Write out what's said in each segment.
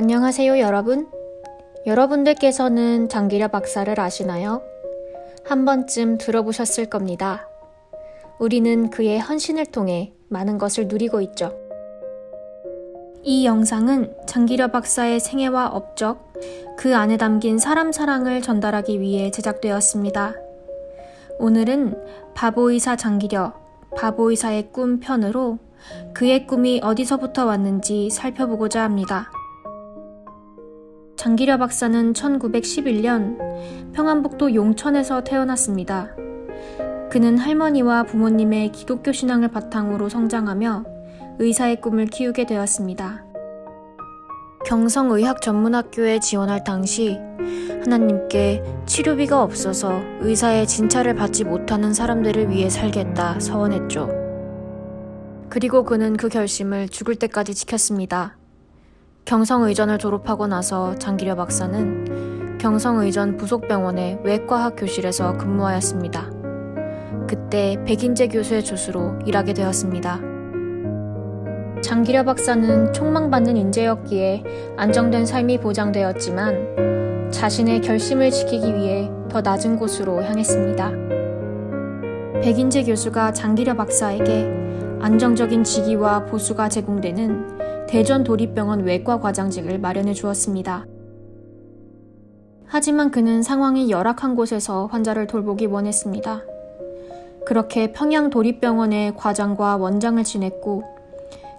안녕하세요, 여러분. 여러분들께서는 장기려 박사를 아시나요? 한 번쯤 들어보셨을 겁니다. 우리는 그의 헌신을 통해 많은 것을 누리고 있죠. 이 영상은 장기려 박사의 생애와 업적, 그 안에 담긴 사람 사랑을 전달하기 위해 제작되었습니다. 오늘은 바보의사 장기려, 바보의사의 꿈 편으로 그의 꿈이 어디서부터 왔는지 살펴보고자 합니다. 장기려 박사는 1911년 평안북도 용천에서 태어났습니다. 그는 할머니와 부모님의 기독교 신앙을 바탕으로 성장하며 의사의 꿈을 키우게 되었습니다. 경성의학 전문학교에 지원할 당시 하나님께 치료비가 없어서 의사의 진찰을 받지 못하는 사람들을 위해 살겠다 서원했죠. 그리고 그는 그 결심을 죽을 때까지 지켰습니다. 경성의전을 졸업하고 나서 장기려 박사는 경성의전 부속병원의 외과학 교실에서 근무하였습니다. 그때 백인재 교수의 조수로 일하게 되었습니다. 장기려 박사는 촉망받는 인재였기에 안정된 삶이 보장되었지만 자신의 결심을 지키기 위해 더 낮은 곳으로 향했습니다. 백인재 교수가 장기려 박사에게 안정적인 직위와 보수가 제공되는 대전 도립병원 외과 과장직을 마련해 주었습니다. 하지만 그는 상황이 열악한 곳에서 환자를 돌보기 원했습니다. 그렇게 평양 도립병원의 과장과 원장을 지냈고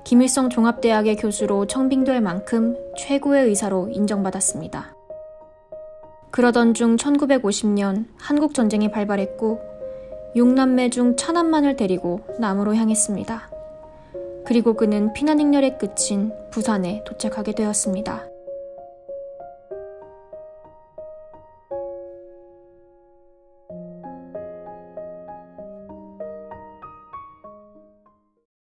김일성 종합대학의 교수로 청빙될 만큼 최고의 의사로 인정받았습니다. 그러던 중 1950년 한국 전쟁이 발발했고 6남매 중 차남만을 데리고 남으로 향했습니다. 그리고 그는 피난 행렬의 끝인 부산에 도착하게 되었습니다.